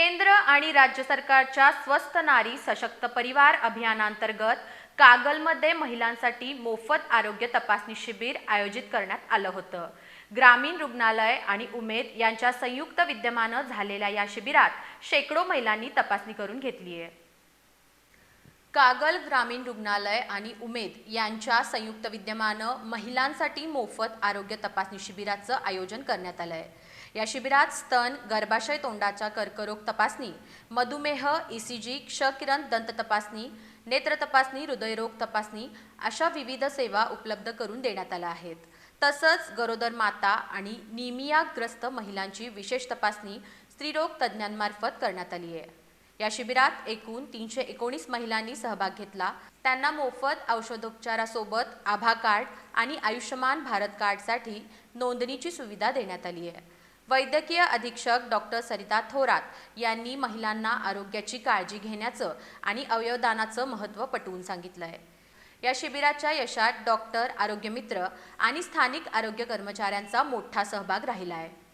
केंद्र आणि राज्य सरकारच्या स्वस्थ नारी सशक्त परिवार अभियानांतर्गत कागलमध्ये महिलांसाठी मोफत आरोग्य तपासणी शिबिर आयोजित करण्यात आलं होतं. ग्रामीण रुग्णालय आणि उमेद यांच्या संयुक्त विद्यमानं झालेल्या या शिबिरात शेकडो महिलांनी तपासणी करून घेतली आहे कागल ग्रामीण रुग्णालय आणि उमेद यांच्या संयुक्त विद्यमानं महिलांसाठी मोफत आरोग्य तपासणी शिबिराचं आयोजन करण्यात आलं आहे या शिबिरात स्तन गर्भाशय तोंडाच्या कर्करोग तपासणी मधुमेह ईसीजी क्षकिरण दंत तपासणी नेत्र तपासणी हृदयरोग तपासणी अशा विविध सेवा उपलब्ध करून देण्यात आल्या आहेत. तसंच गरोदर माता आणि निमियाग्रस्त महिलांची विशेष तपासणी स्त्रीरोग तज्ज्ञांमार्फत करण्यात आली आहे. या शिबिरात एकूण तीनशे एकोणीस महिलांनी सहभाग घेतला. त्यांना मोफत औषधोपचारासोबत आभा कार्ड आणि आयुष्यमान भारत कार्डसाठी नोंदणीची सुविधा देण्यात आली आहे. वैद्यकीय अधीक्षक डॉक्टर सरिता थोरात यांनी महिलांना आरोग्याची काळजी घेण्याचं आणि अवयवदानाचं महत्त्व पटवून सांगितलं आहे. या शिबिराच्या यशात डॉक्टर आरोग्यमित्र आणि स्थानिक आरोग्य कर्मचाऱ्यांचा मोठा सहभाग राहिला आहे.